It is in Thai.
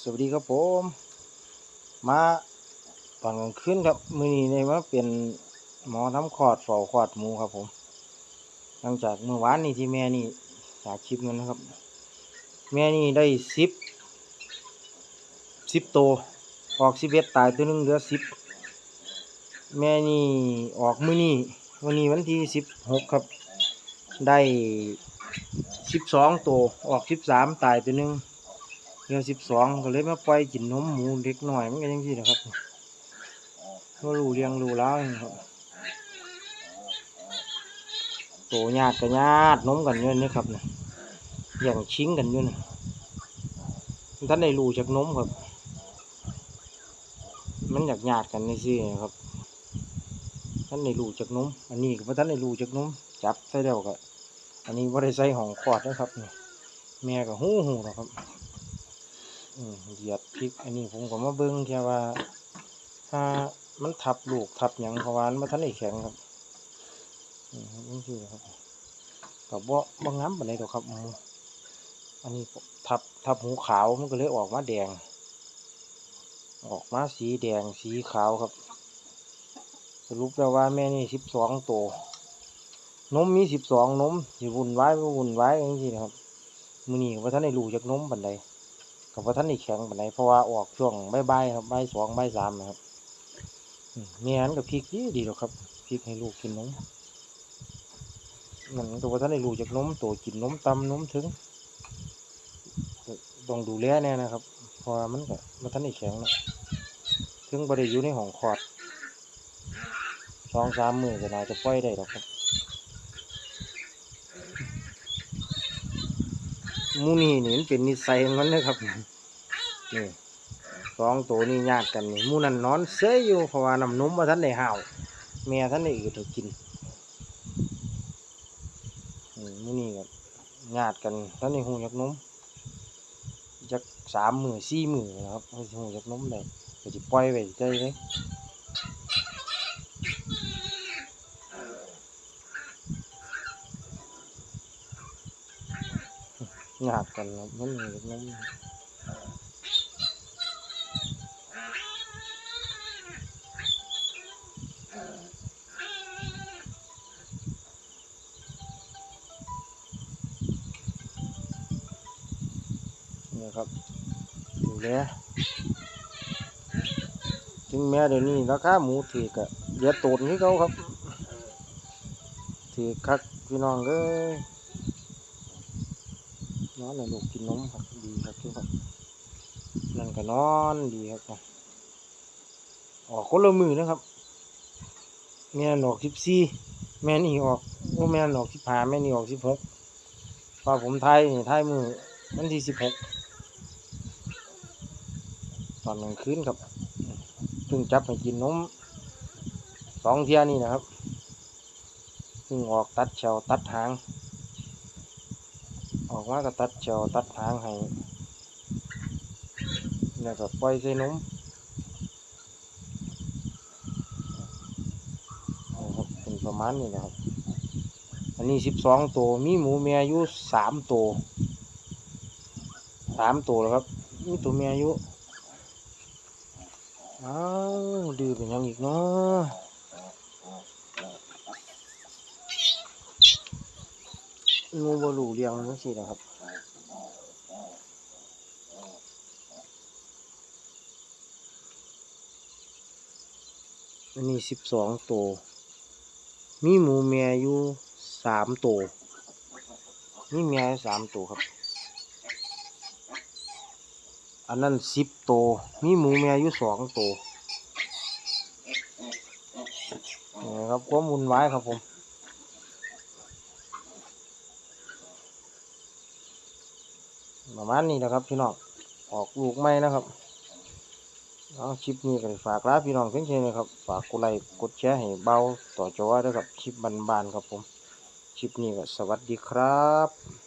สวัสดีครับผม มาตอนกลางคืนครับ มือนี้ในว่าเป็นหมอทำคลอดเฝ้าคลอดหมูครับผม หลังจากเมื่อวานนี้ที่แม่นี่จากชิปนั้นนะครับ แม่นี่ได้สิบสิบตัวออกสิบเอ็ดตายตัวหนึงเหลือสิบแม่นี่ออกมือนี้วันนี้วันที่สิบหกครับ ได้สิบสองตัวออกสิบสามตายตัวหนึง เดือนสิบสองก็เลยมาปล่อยกินนมหมูเล็กหน่อยมันก็ยังที่นะครับก็รูเลี้ยงรู้แล้วเงครับโตญาติกับญาตินมกันอยู่นี่ครับเนี่ยอย่างชิ้งกันอยู่นี่ท่านได้รูจากนมครับ มันอยากญาติกันนี่สิครับท่านได้รูจากนมอันนี้ก็บ่ท่านได้รูจากนมจับใส่แล้วก็อันนี้ว่าได้ใส่ห้องคลอดนะครับเนี่แม่ก็หูหูแล้วครับ เหยียดพริก อันนี้ผมก็มาเบิ่งแค่ว่า ถ้ามันทับลูกทับหยังเพราะว่ามันบ่ทันได้แข็งครับนี่ครับนี่คือครับกับบ่บ่งามปานใดดอกครับอันนี้ทับทับหูขาวมันก็เลยออกมาแดง ออกมาสีแดงสีขาวครับ สรุปแล้วว่าแม่นี่สิบสองตัวนมมีสิบสองนมสิวุ่นวายบ่วุ่นวายอย่างนี้นะครับมื้อนี้ก็บ่ทันได้รู้จักนมปานใด กับว่าท่านนี่แข็งปานใดเพราะว่าออกช่วงใบ่ายๆครับใบสองบ่ายสามนะครับมแม่นกับพริกดีดีหรอกครับพริกให้ลูกกินนมนั่นก็ว่าท่านได้ลูกจากนมโตกินนมตำนมถึงต้องดูแลแน่นะครับเพราะว่ามันก็ว่าท่านได้แข็งนะถึงบ่ได้อยู่ในห้องคลอดสองสามมือก็น่าจะปล่อยได้หรอกครับ มูนี่นี่มันเป็นนิสัยของมันนะครับนี่สองตัวนี่ญาติกันนี่มูนั่นนอนเสยอยู่เพราะว่าน้ำนมมาท่านได้ห่าวแม่ท่านได้อืดให้กินนี่หมูนี่ก็ญาติกันท่านได้หูจากนมจากสามมือสี่มือนะครับหูจากนมได้ก็จะปล่อยไว้ใจเลย ญาติกันครับมันหูจากนมนี่ครับดูแลถึงแม้เดี๋ยวนี้ราคาหมูถือกะเยอะตูนที่เขาครับถือคักพี่น้องเอ้ย นอนแล้วลูกกินนมครับดีครับทุกคนนั่นก็นอนดีครับออกคนละมือนะครับ แม่นออกสิบสี่แม่นี่ออกโอ้แม่นออกสิบห้าแม่นี่ออกสิบหกพอผมไทยนี่ทยมือวันที่สิบหกตอนกลางคืนครับเพิ่งจับให้กินนมสองเที่ยนี่นะครับเพิ่งออกตัดเชวตัดหาง ออกมาก็ตัดเชวตัดหางให้แล้วก็ปล่อยใส่นมครับเป็นประมาณนี้นะครับ อันนี้สิบสองตัวมีหมูเมียอายุสามตัวสามตัวแล้วครับมีตัวเมียอายุอ้าวดื้อเป็นยังอีกเนาะ งูบลูเรียงนั่สินะครับอันนี้สิบสองตัว มีหมูเมียอยู่สามตัว มีเมียสามตัวครับ อันนั้นสิบตัว มีหมูแม่อยู่สองตัวนี่ครับความวุ่นวายครับผม ประมาณนี้นะครับ พี่น้องออกลูกไม่นะครับเอาคลิปนี้ก็ฝากลาพี่น้องเพียงแค่นี้ครับฝากกดไลค์กดแชร์ให้เบาต่อจอด้วยครับคลิปบานๆครับผมคลิปนี้ก็สวัสดีครับ